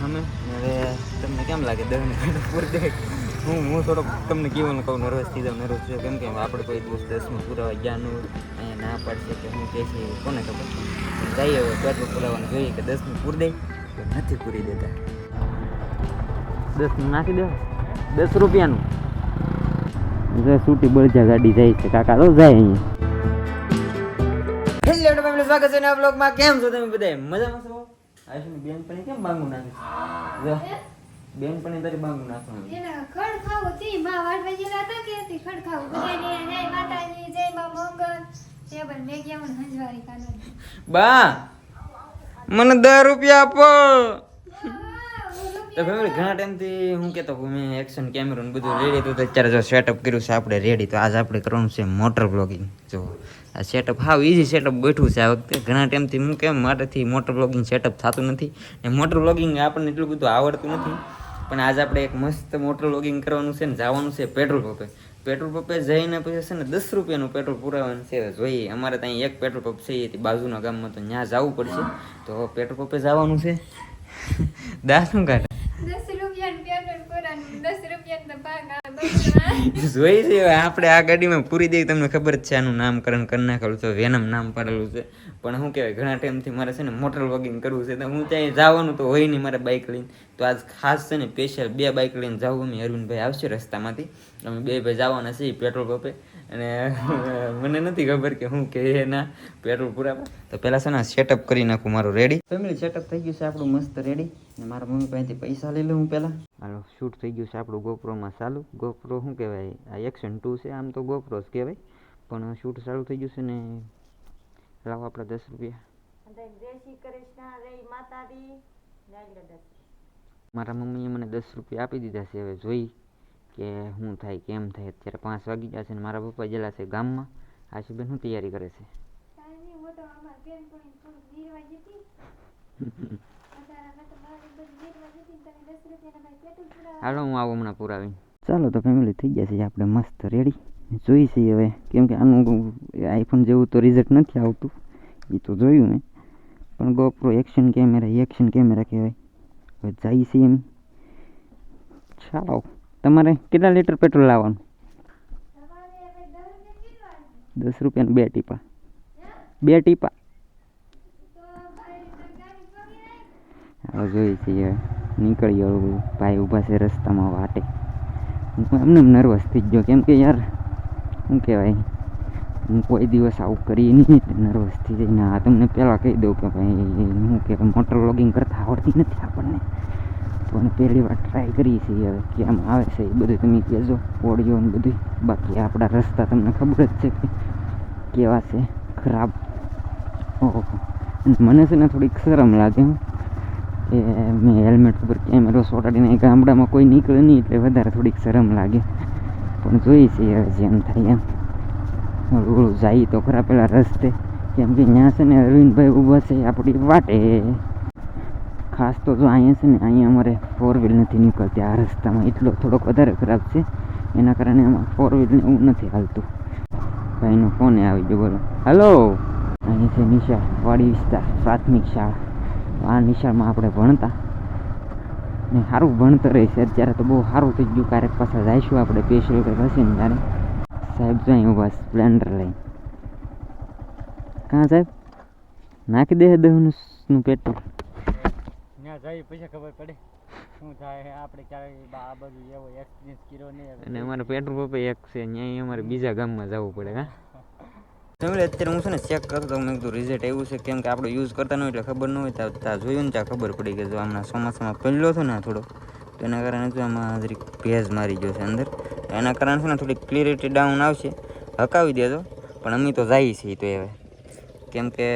સામે. હવે તમને કેમ લાગે દહને પૂરી દે હું હું થોડોક તમને કહેવાનું કહું નર્વસ થઈ જાઉં નર્વસ છું. કેમ કે આપણે કોઈ દિવસ દસમું પુરાવા ગયાનું અહીંયા ના પાડશે કે હું કહે છે કોને ખબર? જઈએ હવે પેટ્રોલ પુરાવાનું જોઈએ કે દસમું પૂરી દે? કે નથી પૂરી દેતા. દસમું નાખી દો. દસ રૂપિયાનું. જો સૂટી બળજા ગાડી જાય છે. કાકા તો જાય અહીંયા. હેલો ફેમિલી સ્વાગત છે નવા બ્લોગમાં કેમ છો તમે બધા મજામાં છો? આશુની બેનપણી કેમ બાંગુ નાખે છે જો બેનપણી તારી બાંગુ નાખવાનું એને ખડ ખાવું તી માં વાટવા ગયેલા હતા કે હતી ખડ ખાવું બધાને જય માતાજી જય માં મંગળ તે પણ મેં ગયા મને હંજવારી કાનો બા મને દસ રૂપિયા આપો તો ફેમિલી ઘણા ટાઈમથી હું કહેતો કે મેં એક્શન કેમેરો ને બધું રેડી હતું તો અત્યારે જો સેટઅપ કર્યું છે આપણે રેડી તો આજ આપણે કરવાનું છે મોટર બ્લોગિંગ જો આ સેટઅપ હાવ ઇઝી સેટઅપ બેઠું છે આ વખતે. ઘણા ટાઈમથી હું કેમ મારાથી મોટર બ્લોગિંગ સેટઅપ થતું નથી. ને મોટર બ્લોગિંગ આપણને એટલું બધું આવડતું નથી. પણ આજે આપણે એક મસ્ત મોટર બ્લોગિંગ કરવાનું છે ને જવાનું છે પેટ્રોલ પંપે પેટ્રોલ પંપે જઈને પછી છે ને દસ રૂપિયાનું પેટ્રોલ પુરાવાનું છે. જોઈએ, અમારે ત્યાં એક પેટ્રોલ પંપ છે, એ બાજુના ગામમાં તો ત્યાં જવું પડશે. તો પેટ્રોલ પંપે જવાનું છે. કાઢ. દસ રૂપિયાનું પેટ્રોલ પુરાનું દસ રૂપિયાનું તો ભાગ આવે બસમાં. જોઈ છે, આપણે આ ગાડીમાં પૂરી દેવી તમને ખબર જ છે આનું નામકરણ કરી નાખેલું છે વેનમ નામ પાડેલું છે. પણ શું કહેવાય ઘણા ટાઈમથી મારે છે ને મોટર વોગિંગ કરવું છે તો હું ત્યાં જવાનું તો હોય નહીં મારે બાઇક લઈને. તો આજ ખાસ છે ને સ્પેશિયલ બે બાઇક લઈને જવું અમે અરવિંદભાઈ આવશે રસ્તામાંથી. અમે બે ભાઈ જવાના છીએ પેટ્રોલ પંપે અને મને નથી ખબર કે હું કે એના પેટ્રોલ પૂરા તો પહેલાં છે ને સેટઅપ કરી નાખું મારું રેડી ફેમિલી સેટઅપ થઈ ગયું છે આપણું મસ્ત રેડી અને મારા મમ્મી પાસેથી પૈસા લઈ લઉં હું પહેલાં. હાલો શૂટ થઈ ગયું છે આપણું ગોપ્રોમાં ચાલુ. ગોપ્રો શું કહેવાય આ એક્શન ટુ છે આમ તો ગોપ્રો જ કહેવાય. પણ શૂટ ચાલુ થઈ ગયું છે ને લાવો આપણે દસ રૂપિયા. મારા મમ્મીએ મને દસ રૂપિયા આપી દીધા છે હવે જોઈ કે શું થાય કેમ થાય. અત્યારે પાંચ વાગી ગયા છે ને મારા પપ્પા ગયેલા છે ગામમાં. આશુબેન શું તૈયારી કરે છે? હાલો હું આવું હમણાં પુરાવી ચાલો તો ફેમિલી થઈ ગયા છે આપણે મસ્ત રેડી જોઈ છીએ હવે. કેમ કે આનું આઈફોન જેવું તો રિઝલ્ટ નથી આવતું. એ તો જોયું મેં પણ GoPro action camera action camera કહેવાય. હવે જઈએ છીએ એમ. ચાલો. તમારે કેટલા લીટર પેટ્રોલ લાવવાનું? તમારે હવે દસ રૂપિયા કેટલા? દસ રૂપિયાનું બે ટીપા. બે ટીપા? તો ભાઈ ગાડી પકડી રાખ. હવે. જોઈએ છીએ હવે. નીકળી ગયો ભાઈ ઊભા છે રસ્તામાં વાટે. હું એમને નર્વસ થઈ ગયો. કેમ કે યાર શું કહેવાય? હું કોઈ દિવસ આવું કરી નહીં નર્વસથી જઈને આ તમને પહેલાં કહી દઉં કે ભાઈ શું કહેવાય મોટર લોગિંગ કરતાં આવડતી નથી આપણને. તો અને પહેલી વાર ટ્રાય કરીએ છીએ હવે, કેમ આવે છે એ બધું તમે કહેજો ઓડિયો ને બધું બાકી આપણા રસ્તા તમને ખબર જ છે કે કેવા છે, ખરાબ. ઓહો. મને છે ને થોડીક શરમ લાગે હો. કે મેં હેલ્મેટ ઉપર કેમેરો સોટાડીને ગામડામાં કોઈ નીકળે નહીં, એટલે વધારે થોડીક શરમ લાગે. પણ જોઈએ છીએ હવે જેમ થાય એમ. હળવું જાય તો ખરા પેલા રસ્તે, કેમ કે ત્યાં છે ને અરવિંદભાઈ ઊભા છે આપણી વાટે. ખાસ તો જો અહીંયા છે ને, અહીંયા અમારે ફોર વ્હીલ નથી નીકળતી. આ રસ્તામાં એટલો થોડોક વધારે ખરાબ છે, એના કારણે આમાં ફોર વ્હીલને એવું નથી હાલતું. ભાઈનો ફોન આવી ગયો, બોલો. હલો અહીં છે નિશાળ, વાડી વિસ્તાર, પ્રાથમિક શાળા. આ નિશાળમાં આપણે ભણતા. ને સારું ભણતર છે. અત્યારે તો બહુ સારું થઈ ગયું. ક્યારેક પાછા જઈશું આપણે સ્પેશિયલ કંઈક હશે ને ત્યારે. સાહેબ જો અહીં ઊભા સ્પ્લેન્ડર લઈને. કાં સાહેબ? નાખી દે દહનું પેટ્રોલ. ત્યાં જઈ પછી ખબર પડે. શું થાય આપણે ક્યારેય આ બધું એવો એક્સપિરિયન્સ કર્યો નહીં. અને અમારે પેટ્રોલ પંપ એક છે. ત્યાં અમારે બીજા ગામમાં જવું પડે હા? તમે અત્યારે હું છે ને ચેક કરતો મેં કીધું રિઝલ્ટ એવું છે, કેમ કે આપણે યુઝ કરતા ન હોય એટલે ખબર ન હોય ત્યાં જોયું ને ત્યાં ખબર પડી કે જો આમના ચોમાસામાં પહેલો હતો ને થોડો, તો એના કારણે જો આમાં જરીક ભેજ મારી ગયો છે અંદર. એના કારણે છે ને થોડીક ક્લિયરિટી ડાઉન આવશે. હકાવી દેજો, પણ અમે તો જઈએ છીએ તો હવે. કેમ કે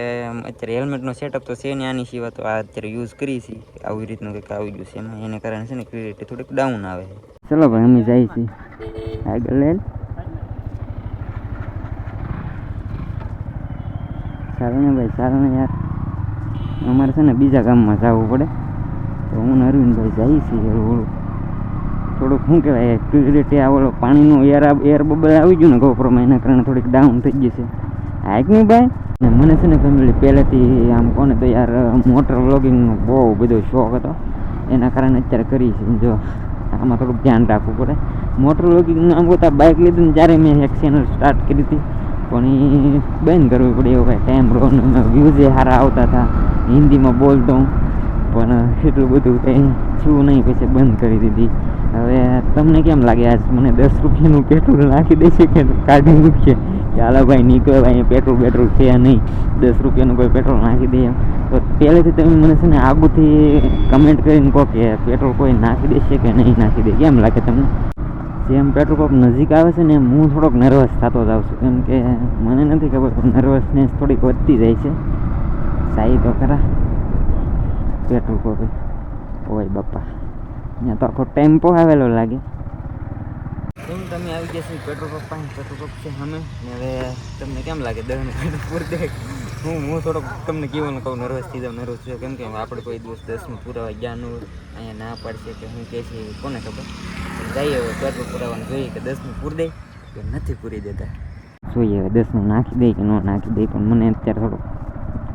અત્યારે હેલ્મેટનો સેટઅપ તો છે ને આની સિવાય તો આ અત્યારે યુઝ કરી છીએ. આવી રીતનું કંઈક આવી ગયું છે એમાં. એને કારણે છે ને ક્લિયરિટી થોડીક ડાઉન આવે છે. ચલો ભાઈ, અમે જઈએ છીએ આગળ લે સારું ને ભાઈ, સારું ને યાર. અમારે છે ને બીજા ગામમાં જવું પડે. તો હું ને અરવિંદભાઈ જઈએ છીએ હળવું થોડુંક શું કહેવાય ક્લિયરિટી આ પાણીનું એર એર બબલ આવી ગયું ને ગોપ્રોમાં એના કારણે થોડીક ડાઉન થઈ ગઈ છે. હાઈક નહીં ભાઈ? ને મને છે ને ફેમિલી પહેલેથી આમ કોને તો યાર મોટર વ્લોગિંગનો બહુ બધો શોખ હતો. એના કારણે અત્યારે કરી છે જો, આમાં થોડુંક ધ્યાન રાખવું પડે. મોટર વ્લોગિંગ આમ કરતા બાઇક લીધું ને જ્યારે મેં એક ચેનલ સ્ટાર્ટ કરી હતી. પણ એ બંધ કરવી પડી એવું કાંઈ. ટાઈમ રહો વ્યૂઝ એ સારા આવતા હતા. હિન્દીમાં બોલતો હું. પણ એટલું બધું કંઈ છું નહીં, પછી બંધ કરી દીધી. હવે તમને કેમ લાગે? આજ મને દસ રૂપિયાનું પેટ્રોલ નાખી દેશે કે કાઢી મૂકીએ કે હાલો ભાઈ, નીકળે ભાઈ પેટ્રોલ પેટ્રોલ છે નહીં. દસ રૂપિયાનું કોઈ પેટ્રોલ નાખી દે તો પહેલેથી તમે મને છે ને આગુથી કમેન્ટ કરીને કહો કે પેટ્રોલ કોઈ નાખી દેશે કે નહીં નાખી દે. કેમ લાગે તમને? જેમ પેટ્રોલ પંપ નજીક આવે છે ને હું થોડોક નર્વસ થતો જાઉં છું. કેમ કે મને નથી ખબર, પણ નર્વસનેસ થોડીક વધતી જાય છે. સાઈ તો ખરા. પેટ્રોલ પંપે. ઓય બાપા. અહીંયા તો આખો ટેમ્પો આવેલો લાગે. આવી ગયા છે પેટ્રોલ પંપ પાસે. પેટ્રોલ પંપ છે અમે હવે તમને કેમ લાગે દહને પૂરી દે હું હું થોડોક તમને કહેવાનું કહું નર્વસ થઈ જાઉં નર્વસ છું. કેમ કે આપણે કોઈ દિવસ દસમું પુરાવા જ્ઞાન અહીંયા ના પાડશે કે હું કહે છે કોને ખબર? જઈએ હવે પેટ્રોલ પુરાવાનું જોઈએ કે દસમું પૂરી દે કે નથી પૂરી દેતા. જોઈએ હવે દસમું નાખી દે કે ન નાખી દે, પણ મને અત્યારે થોડુંક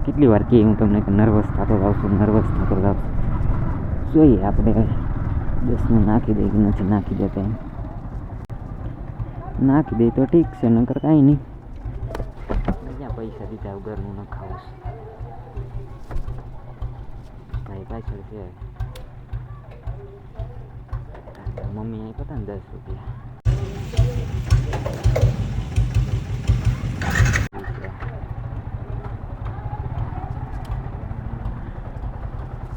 કેટલી વાર કહે હું તમને કે નર્વસ થતો જાઉં નર્વસ થતો જાઉં છું. જોઈએ, આપણે દસમું નાખી દે કે નથી નાખી દેતા એમ. નાખી દે તો ઠીક છે નકર કાંઈ નહીં ક્યાં પૈસા દીધા વગરનું ન ખાવું ભાઈ પાછળ છે મમ્મી આપ્યા હતા ને દસ રૂપિયા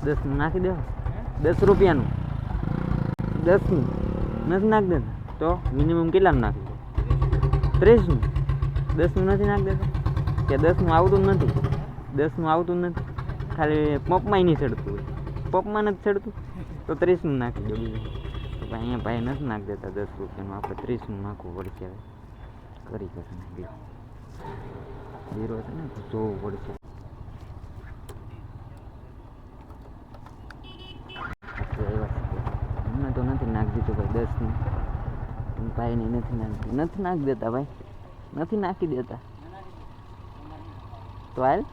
દસનું નાખી દો દસ રૂપિયાનું દસનું નથી નાખી દેતા તો મિનિમમ કેટલાનું નાખી દો ત્રીસનું દસનું નથી નાખી દેતા? કે દસનું આવતું જ નથી? દસનું આવતું નથી. ખાલી પંપમાંય નહીં ચડતું હોય. પંપમાં નથી ચડતું તો ત્રીસનું નાખી દો બીજું તો ભાઈ અહીંયા ભાઈ નથી નાખી દેતા દસ રૂપિયાનું આપણે ત્રીસનું નાખવું પડશે હવે. કરી કરીને બીજું હીરો. છે ને જોવું પડશે આપણે એવા છે કે અમને તો નથી નાખી દીધું ભાઈ દસનું પણ ભાઈને નથી નાખતી. નથી નાખી દેતા ભાઈ. નથી નાખી દેતા. તો હાલ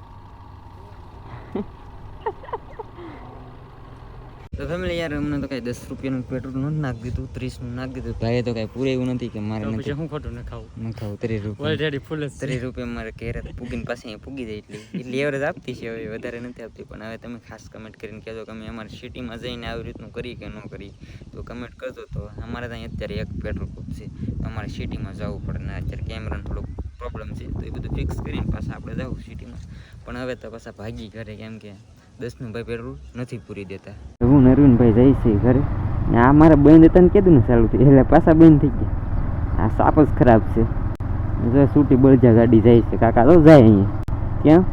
તો ફેમિલી યાર અમને તો કાંઈ દસ રૂપિયાનું પેટ્રોલ નથી નાખી દીધું ત્રીસનું નાખી દીધું. ભાઈ તો કાંઈ પૂરે એવું નથી કે મારે નથી. હું ખોટું ન ખાવું? ન ખાવું ત્રીસ રૂપિયા. ઓલરેડી ફૂલ ત્રીસ રૂપિયા મારે ઘેરે પૂગીને પાસે અહીંયા પૂગી જાય એટલી. એટલી એવરેજ આપતી છે હવે વધારે નથી આપતી. પણ હવે તમે ખાસ કમેન્ટ કરીને કહેજો કે અમે અમારી સિટીમાં જઈને આવી રીતનું કરી કે ન કરી તો કમેન્ટ કરજો તો અમારે ત્યાં અત્યારે એક પેટ્રોલ પંપ છે. અમારે સિટીમાં જવું પડે ને અત્યારે કેમેરાનો થોડોક પ્રોબ્લેમ છે. તો એ બધું ફિક્સ કરીને પાછા આપણે જાઉં સિટીમાં પણ હવે તો પાછા ભાગી કરે કેમ કે દસનું ભાઈ પેટ્રોલ નથી પૂરી દેતા. નરવીનભાઈ જાય છે ઘરે. ને આ મારા બંધ હતા કીધું ને ચાલુ એટલે પાછા બંધ થઈ ગયા. આ સાપ જ ખરાબ છે. જો સૂટી બળજા ગાડી જાય છે. કાકા તો જાય અહીંયા. કેમ?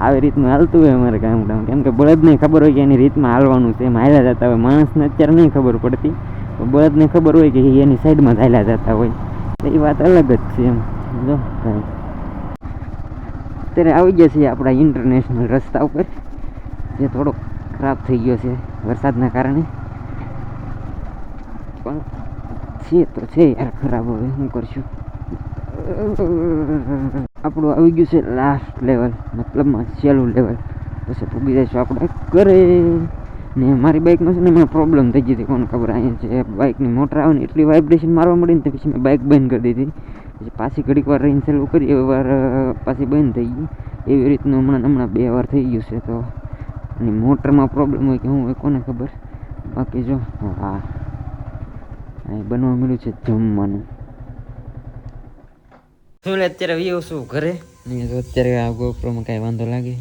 આવી રીતનું હાલતું હોય અમારે ગામડામાં. કામ કે બળદને ખબર હોય કે એની રીતમાં હાલવાનું છે. એમ હાલ્યા જતા હોય. માણસને અત્યારે નહીં ખબર પડતી. પણ બળદને ખબર હોય કે એની સાઈડમાં હાલ્યા જતા હોય. એ વાત અલગ જ છે એમ. જો ભાઈ. અત્યારે આવી ગયા છીએ આપણા ઇન્ટરનેશનલ રસ્તા ઉપર, જે થોડોક ખરાબ થઈ ગયો છે. વરસાદના કારણે. પણ છે તો છે યાર ખરાબ હવે શું કરશું? આપણું આવી ગયું છે લાસ્ટ લેવલ મતલબમાં છેલ્લું લેવલ પછી પૂગી જઈશું આપણે ઘરે ને મારી બાઇકમાં છે ને મને પ્રોબ્લેમ થઈ ગઈ હતી કોને ખબર, અહીંયા છે બાઇકની મોટર આવે ને એટલી વાઇબ્રેશન મારવા મળી ને પછી મેં બાઇક બંધ કરી દીધી. પછી પાછી ઘડીક વાર રહીને ચાલુ કરી એવી વાર પાછી બંધ થઈ ગઈ. એવી રીતનું હમણાં હમણાં બે વાર થઈ ગયું છે તો અને મોટરમાં પ્રોબ્લેમ હોય કે હું હોય કોને ખબર? બાકી જો હા અહીં બનવા મળ્યું છે જમવાનું. શું અત્યારે વ્યવ શું ઘરે? નહીં તો અત્યારે આ ગોપ્રોમાં કાંઈ વાંધો લાગે?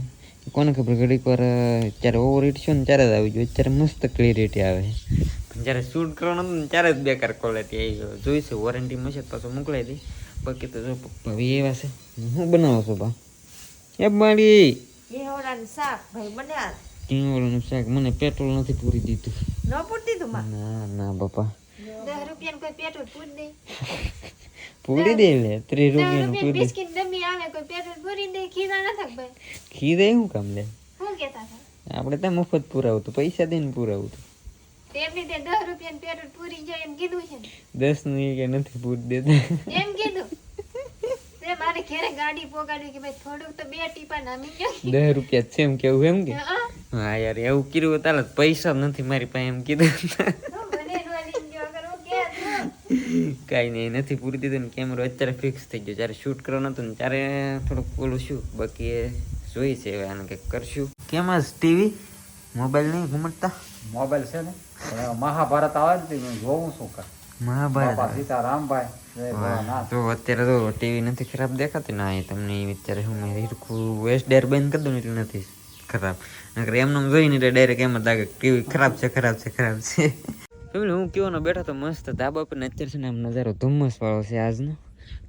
કોને ખબર ઘડીક વાર અત્યારે ઓવર હીટ છે ને ત્યારે જ આવી ગયું. અત્યારે મસ્ત ક્લિયરિટી આવે. જ્યારે શૂટ કરવાનું હતું ને ત્યારે જ બેકાર ક્વોલિટી આવી ગયો. જોઈશું વોરંટી મળશે તો પાછું મોકલાઈ દઈ બાકી તો જો ભાઈ એવા છે. હું બનાવો છો બા? એ મારી. ઘેવડાનું શાક ભાઈ બન્યા ટીંગોળનું શાક મને પેટ્રોલ નથી પૂરી દીધું ન પૂરતી તું માં ના ના બાપા દસ રૂપિયાનું કોઈ પેટ્રોલ પૂર દે પૂરી દે લે ત્રીસ દસ રૂપિયાનું રૂપિયા પૂરી દે બિસ્કિટ ડબ્બી આવે કોઈ પેટ્રોલ પૂરી દે ખીરા ન થાક ભાઈ ખી દે શું કામ લે શું કેતા હતા આપણે ત્યાં મફત પુરાવું હતું પૈસા દઈને પુરાવું હતું તેમની તે દસ રૂપિયાનું પેટ્રોલ પૂરી જાય એમ કીધું છે ને દસનું એ કે નથી પૂરી દેતા એમ કીધું તે મારે ઘરે ગાડી પોગાડી કે ભાઈ થોડુંક તો બે ટીપા નામી ગયો દસ રૂપિયા જ છે એમ કેવું એમ કે હા હા યાર એવું કર્યું તારે પૈસા નથી મારી પાસે એમ કીધું. કઈ નહીં નથી પૂરી દીધું ને કેમેરો અત્યારે ફિક્સ થઈ ગયો. જ્યારે શૂટ કરવાનો હતો ને ત્યારે થોડુંક ઓલું શું બાકી એ જોઈ છે હવે આને કંઈક કરશું. કેમ જ ટીવી મોબાઈલ નહીં ઘુમટતા? મોબાઈલ છે ને? મહાભારત આવે ને જોઉં છું કા મહાભારત સીતારામભાઈ જય વાહ, ભોળાનાથ. તો અત્યારે તો ટીવી નથી ખરાબ દેખાતી. ના એ તમને અત્યારે હું હીરખું વેસ્ટ ડેર બંધ કરી દઉં એટલે નથી. ખરાબ. નકર એમને એમ જોઈને એટલે ડાયરેક્ટ એમ જ લાગે કેવી ખરાબ છે ખરાબ છે ખરાબ છે. ફેમિલી હું કેવાનો બેઠો તો મસ્ત ધાબા પર ને અત્યારે છે ને આમ નજારો ધુમ્મસ વાળો છે આજનો.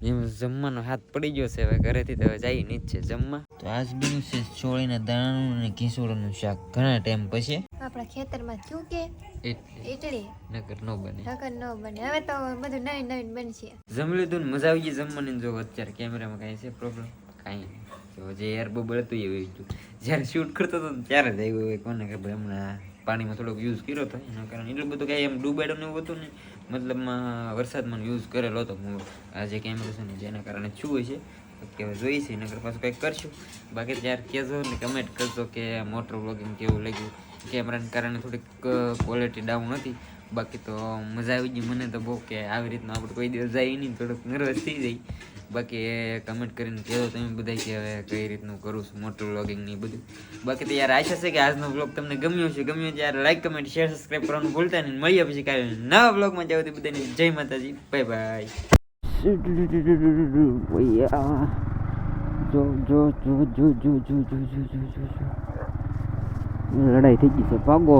એમ જમવાનો હાથ પડી ગયો છે હવે ઘરેથી તો હવે જાય નહીં છે જમવા. તો આજ બીનું છે ચોળીના દાણાનું અને ઘીસોડાનું શાક. ઘણા ટાઈમ પછી. આપણા ખેતરમાં ચૂકે કે? એટલે. નકર ન બને. નકર ન બને. હવે તો બધું નવીન નવીન બનશે. જમી લીધું મજા આવી ગઈ જમવાની જો અત્યારે કેમેરામાં કાંઈ છે પ્રોબ્લેમ કાંઈ નહીં. તો જે એર બબલ હતું. એ જ્યારે શૂટ કરતો હતો ત્યારે જ આવ્યું હોય કોને કે ભાઈ હમણાં પાણીમાં થોડોક યુઝ કર્યો હતો એના કારણે એટલું બધું કાંઈ એમ ડૂબાડ્યું ને એવું હતું ને, મતલબમાં વરસાદમાં યુઝ કરેલો હતો. હું આ જે કેમેરો છે ને જેના કારણે છું છે કે જોઈ છે. નકર પાછું કંઈક કરશું. બાકી ત્યારે કહેજો ને કમેન્ટ કરજો કે મોટર વ્લોગિંગ કેવું લાગ્યું. કેમેરાને કારણે થોડીક ક્વોલિટી ડાઉન હતી. બાકી તો મજા આવી ગઈ મને તો બહુ કે આવી રીતનું આપણે કોઈ દિવસ જાય નહીં થોડુંક નર્વસ થઈ જાય બાકી કમેન્ટ કરીને કહેજો તમે બધા કે હવે કઈ રીતનું કરું છું મોટર વ્લોગિંગ ને બધું બાકી તો યાર આશા છે કે આજનો વ્લોગ તમને ગમ્યો છે ગમ્યો ત્યારે લાઈક કમેન્ટ શેર સબસ્ક્રાઈબ કરવાનું ભૂલતા નહીં મળીએ પછી કાલે નવા વ્લોગમાં જાવ બધાને જય માતાજી બાય બાય જો જો જો જો જો લડાઈ થઈ ગઈ છે ભાગો